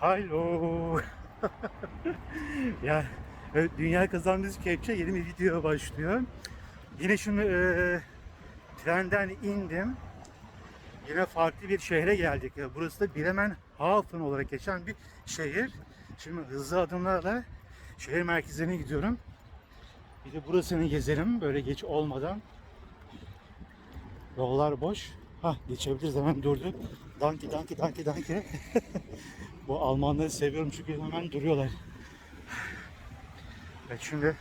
Hello. ya evet, dünya kazandığımız kepçe yeni bir video başlıyor. Yine şimdi e, trenden indim. Yine farklı bir şehre geldik. Burası da Bremenhaven olarak geçen bir şehir. Şimdi hızlı adımlarla şehir merkezine gidiyorum. Bir de burasını gezelim böyle geç olmadan. Yollar boş. Ha geçebiliriz hemen durdu. Danki danki danki danki. Bu Almanları seviyorum çünkü hemen duruyorlar. Evet şimdi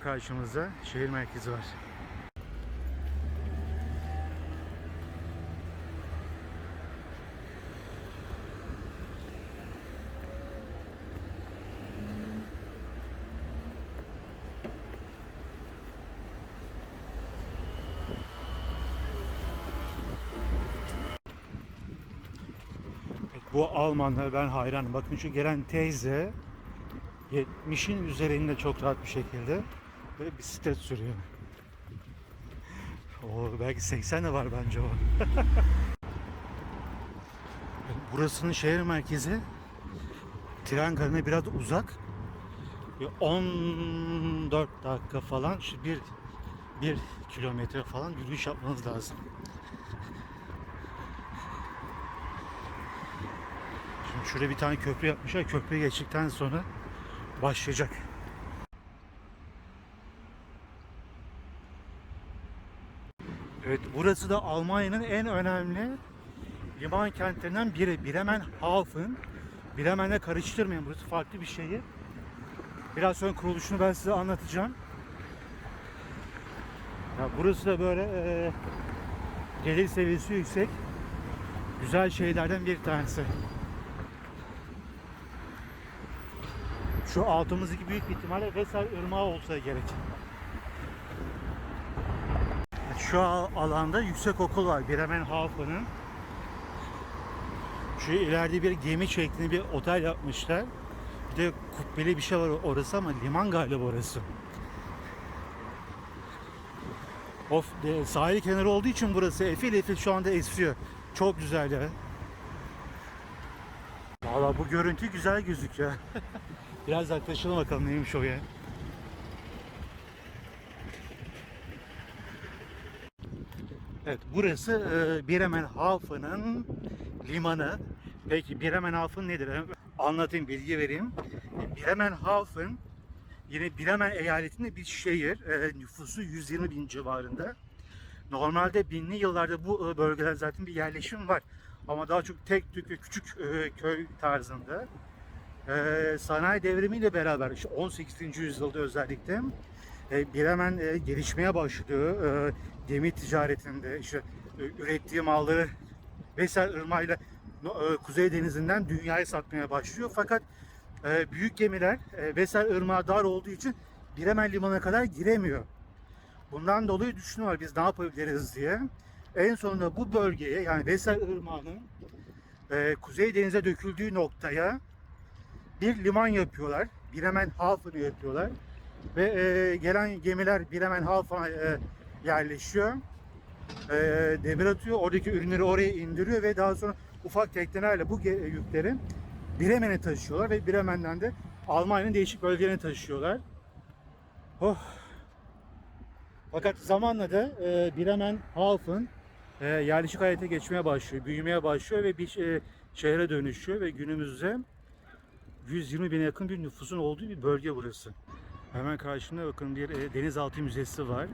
karşımızda şehir merkezi var. Bu Almanlara ben hayranım. Bakın şu gelen teyze 70'in üzerinde çok rahat bir şekilde böyle bisiklet sürüyor. O belki 80 de var bence o. Burasının şehir merkezi tren garına biraz uzak. Bir 14 dakika falan bir bir kilometre falan yürüyüş yapmanız lazım. Şimdi şuraya bir tane köprü yapmışlar. Köprüyü geçtikten sonra başlayacak. Evet burası da Almanya'nın en önemli liman kentlerinden biri. Bremenhaven. Bremen'le karıştırmayın. Burası farklı bir şehir. Biraz sonra kuruluşunu ben size anlatacağım. Ya burası da böyle e, gelir seviyesi yüksek. Güzel şeylerden bir tanesi. Şu altımızdaki büyük ihtimalle Vesel Irmağı olsa gerek. Şu al- alanda yüksek okul var Bremenhaven'ın. Şu ileride bir gemi şeklinde bir otel yapmışlar. Bir de kubbeli bir şey var orası ama liman galiba orası. Of de, sahil kenarı olduğu için burası efil efil şu anda esiyor. Çok güzel ya. Valla bu görüntü güzel gözüküyor. Biraz yaklaşalım bakalım neymiş o ya. Evet burası e, Bremenhaven'ın limanı. Peki Bremenhaven nedir? Anlatayım, bilgi vereyim. Bremenhaven yine Bremen eyaletinde bir şehir. E, nüfusu 120 bin civarında. Normalde binli yıllarda bu e, bölgeler zaten bir yerleşim var. Ama daha çok tek tük ve küçük e, köy tarzında. E, sanayi devrimiyle beraber işte 18. yüzyılda özellikle e, Bremen e, gelişmeye başlıyor. E, gemi ticaretinde işte e, ürettiği malları Vesel Irmağı'yla e, Kuzey Denizi'nden dünyaya satmaya başlıyor. Fakat e, büyük gemiler e, Vesel Irmağı dar olduğu için Bremen limanına kadar giremiyor. Bundan dolayı düşünüyorlar biz ne yapabiliriz diye. En sonunda bu bölgeye yani Vesel Irmağı'nın e, Kuzey Denize döküldüğü noktaya bir liman yapıyorlar. Bremenhaven'ı yapıyorlar. Ve e, gelen gemiler Bremenhaven'a e, yerleşiyor. E, demir atıyor. Oradaki ürünleri oraya indiriyor ve daha sonra ufak teknelerle bu yükleri Bremen'e taşıyorlar ve Bremen'den de Almanya'nın değişik bölgelerine taşıyorlar. Oh. Fakat zamanla da e, Bremenhaven e, yerleşik hayata geçmeye başlıyor, büyümeye başlıyor ve bir e, şehre dönüşüyor ve günümüzde 120 bine yakın bir nüfusun olduğu bir bölge burası. Hemen karşımda bakın bir e, denizaltı müzesi var.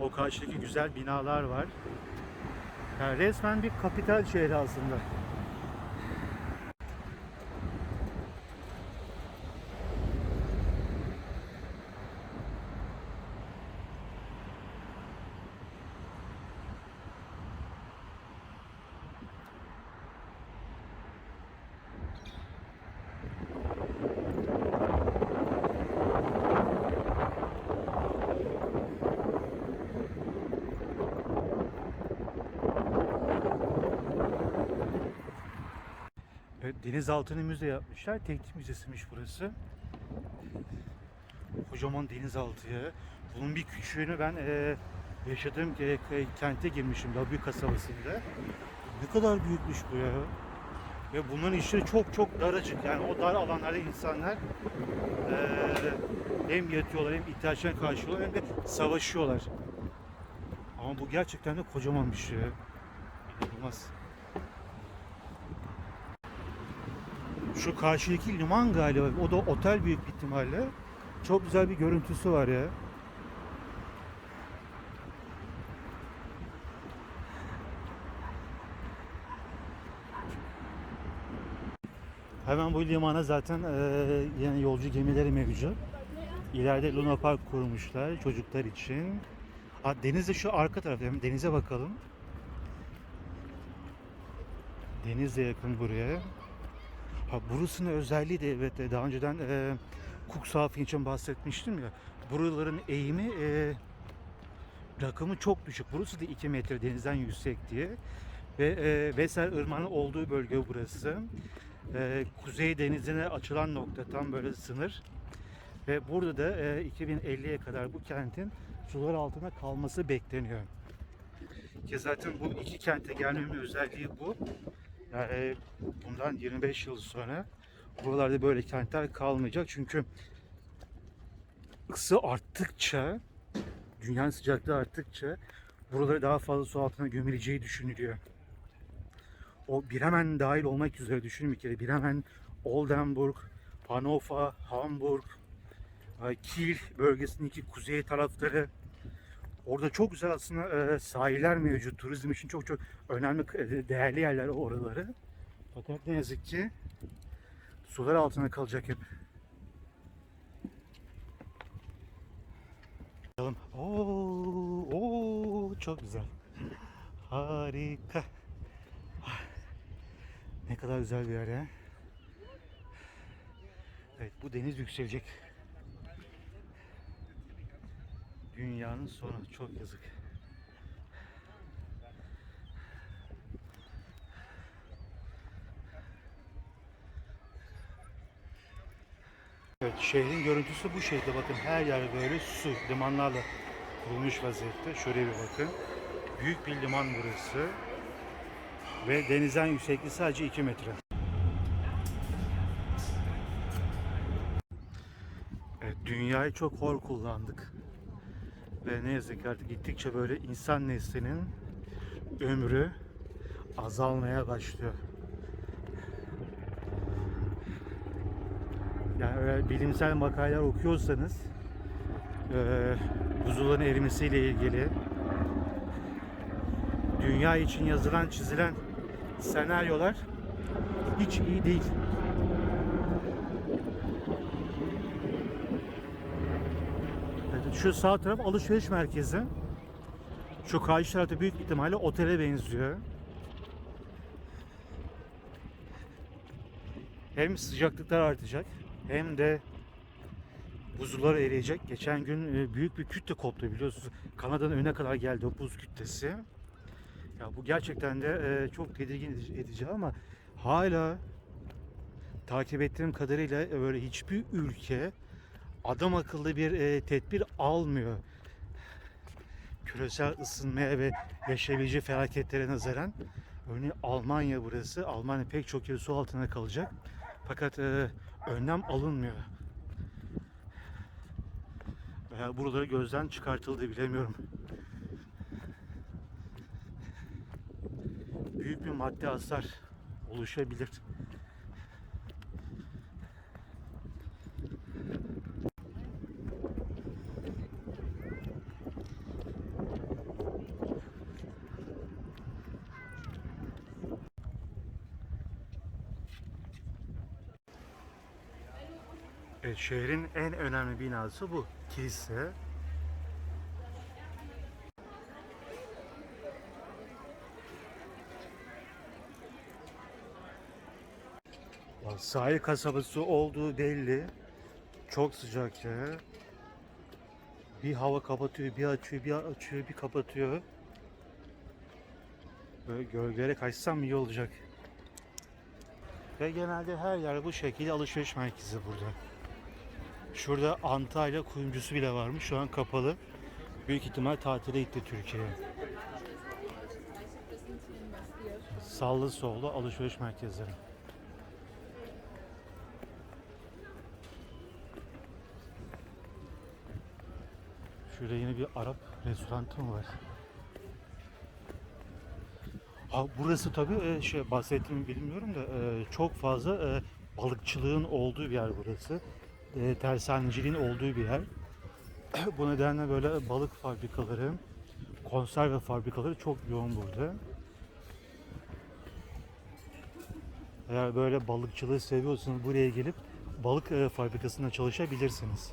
O karşıdaki güzel binalar var. Yani resmen bir kapital şehri aslında. Evet, denizaltını müze yapmışlar. Teknik müzesiymiş burası. Kocaman denizaltıya. Bunun bir küçüğünü ben e, yaşadığım e, kente girmişim. Labü kasabasında. Ne kadar büyükmüş bu ya. Ve bunların işleri çok çok daracık. Yani o dar alanlarda insanlar eee, hem yatıyorlar hem ihtiyaçlarını karşılıyorlar hem de savaşıyorlar. Ama bu gerçekten de kocaman bir şey. İnanılmaz. Şu karşıdaki liman galiba. O da otel büyük bir ihtimalle. Çok güzel bir görüntüsü var ya. Hemen bu limana zaten eee yani yolcu gemileri mevcut. İleride Luna Park kurmuşlar çocuklar için. Ha, deniz de şu arka tarafta. Denize bakalım. Deniz de yakın buraya. Burasının özelliği de evet e, daha önceden e, Cuxhaven için bahsetmiştim ya. Buraların eğimi e, rakımı çok düşük. Burası da 2 metre denizden yüksek diye. Ve e, Weser Irmağı'nın olduğu bölge burası. E, Kuzey denizine açılan nokta tam böyle sınır. Ve burada da e, 2050'ye kadar bu kentin sular altında kalması bekleniyor. Ki zaten bu iki kente gelmemin özelliği bu. Yani bundan 25 yıl sonra buralarda böyle kentler kalmayacak. Çünkü ısı arttıkça, dünyanın sıcaklığı arttıkça buraları daha fazla su altına gömüleceği düşünülüyor. O Bremen dahil olmak üzere düşünün bir kere. Bremen, Oldenburg, Hannover, Hamburg, e, Kiel bölgesindeki kuzey tarafları Orada çok güzel aslında e, sahiller mevcut. Turizm için çok çok önemli, e, değerli yerler oraları. Fakat ne yazık ki sular altına kalacak hep. Bakalım. Oo, oo, çok güzel. Harika. Ne kadar güzel bir yer ya. Evet bu deniz yükselecek. Dünyanın sonu çok yazık. Evet, şehrin görüntüsü bu şekilde. Bakın her yer böyle su, limanlarla kurulmuş vaziyette. Şöyle bir bakın. Büyük bir liman burası. Ve denizden yüksekliği sadece 2 metre. Evet, dünyayı çok hor kullandık. Ve ne yazık ki artık gittikçe böyle insan neslinin ömrü azalmaya başlıyor. Yani öyle bilimsel makaleler okuyorsanız eee buzulların erimesiyle ilgili dünya için yazılan çizilen senaryolar hiç iyi değil. Şu sağ taraf alışveriş merkezi. Şu karşı tarafta büyük ihtimalle otele benziyor. Hem sıcaklıklar artacak hem de buzullar eriyecek. Geçen gün e, büyük bir kütle koptu biliyorsunuz. Kanada'nın önüne kadar geldi o buz kütlesi. Ya bu gerçekten de e, çok tedirgin edici- ama hala takip ettiğim kadarıyla böyle hiçbir ülke adam akıllı bir e, tedbir almıyor. Küresel ısınmaya ve yaşayabileceği felaketlere nazaran. Örneğin Almanya burası. Almanya pek çok yer su altına kalacak. Fakat e, önlem alınmıyor. Veya buraları gözden çıkartıldı bilemiyorum. Büyük bir maddi hasar oluşabilir. Evet, şehrin en önemli binası bu. Kilise. Sahil kasabası olduğu belli. Çok sıcak ya. Bir hava kapatıyor, bir açıyor, bir açıyor, bir kapatıyor. Böyle gölgelere kaçsam iyi olacak. Ve genelde her yer bu şekilde alışveriş merkezi burada. Şurada Antalya kuyumcusu bile varmış. Şu an kapalı. Büyük ihtimal tatile gitti Türkiye'ye. Sallı sollu alışveriş merkezleri. Şurada yine bir Arap restoranı mı var? Ha, burası tabii e, şey bahsettiğimi bilmiyorum da e, çok fazla e, balıkçılığın olduğu bir yer burası. E, tersaneciliğin olduğu bir yer. Bu nedenle böyle balık fabrikaları, konserve fabrikaları çok yoğun burada. Eğer böyle balıkçılığı seviyorsanız buraya gelip balık e, fabrikasında çalışabilirsiniz.